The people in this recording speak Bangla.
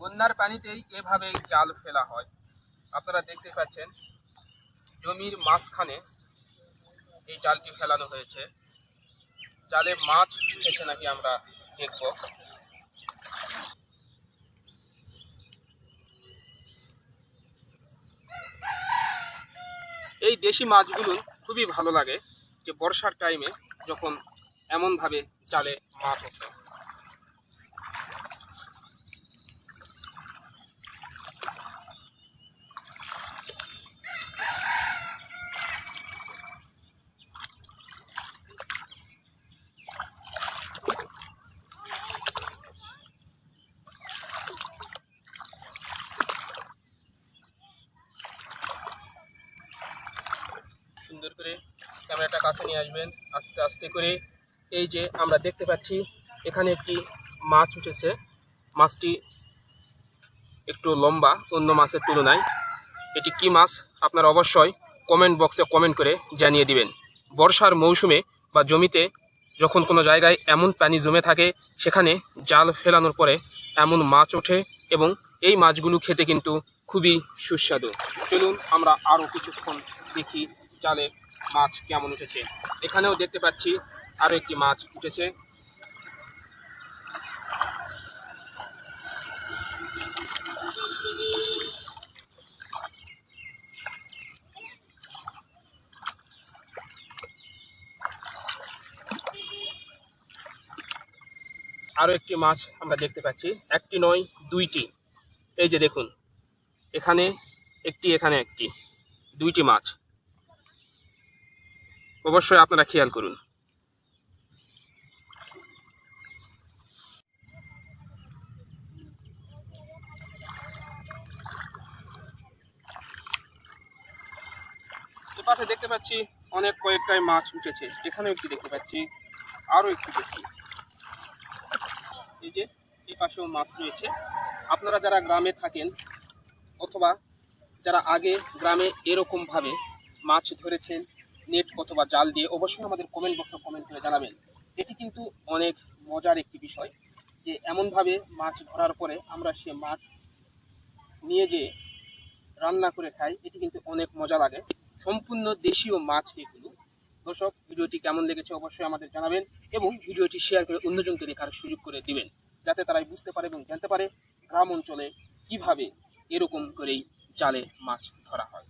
বন্যার পানিতেই এভাবে জাল ফেলা হয়। আপনারা দেখতে পাচ্ছেন, জমির মাঝখানে এই জালটি ফেলানো হয়েছে। জালে মাছ উঠেছে নাকি আমরা দেখব। এই দেশি মাছগুলো খুবই ভালো লাগে যে বর্ষার টাইমে যখন এমনভাবে জালে মাছ ওঠে। সুন্দর করে ক্যামেরাটা কাছে নিয়ে আসবেন, আস্তে আস্তে করে। এই যে আমরা দেখতে পাচ্ছি, এখানে একটি মাছ উঠেছে। মাছটি একটু লম্বা, অন্য মাছের তুলনায়। এটি কি মাছ? আপনারা অবশ্যই কমেন্ট বক্সে কমেন্ট করে জানিয়ে দিবেন। বর্ষার মৌসুমে বা জমিতে যখন কোনো জায়গায় এমন পানি জমে থাকে, সেখানে জাল ফেলানোর পরে এমন মাছ ওঠে এবং এই মাছগুলো খেতে কিন্তু খুবই সুস্বাদু। চলুন আমরা আরও কিছুক্ষণ দেখি জালে মাছ কেমন উঠেছে। এখানেও দেখতে পাচ্ছি আরও একটি মাছ উঠেছে। আরও একটি মাছ আমরা দেখতে পাচ্ছি, একটি নয়, দুইটি। এই যে দেখুন, এখানে একটি এখানে একটি, দুইটি মাছ। অবশ্যই আপনারা খেয়াল করুন। এপাশে দেখতে পাচ্ছি অনেক কয়েকটাই মাছ উঠেছে। এখানেও একটি দেখতে পাচ্ছি। আরও একটি দেখছি এই যে, এই পাশেও মাছ রয়েছে। আপনারা যারা গ্রামে থাকেন অথবা যারা আগে গ্রামে এরকম ভাবে মাছ ধরেছেন নেট অথবা জাল দিয়ে অবশ্যই আমাদের কমেন্ট বক্সে কমেন্ট করে জানাবেন। এটি কিন্তু অনেক মজার একটি বিষয় যে এমনভাবে মাছ ধরার পরে আমরা সে মাছ নিয়ে যে রান্না করে খাই, এটি কিন্তু অনেক মজা লাগে। সম্পূর্ণ দেশীয় মাছ এগুলো। দর্শক, ভিডিওটি কেমন লেগেছে অবশ্যই আমাদের জানাবেন এবং ভিডিওটি শেয়ার করে অন্যজনকে দেখার সুযোগ করে দিবেন, যাতে তারাই বুঝতে পারে এবং জানতে পারে গ্রাম অঞ্চলে কীভাবে এরকম করেই জালে মাছ ধরা হয়।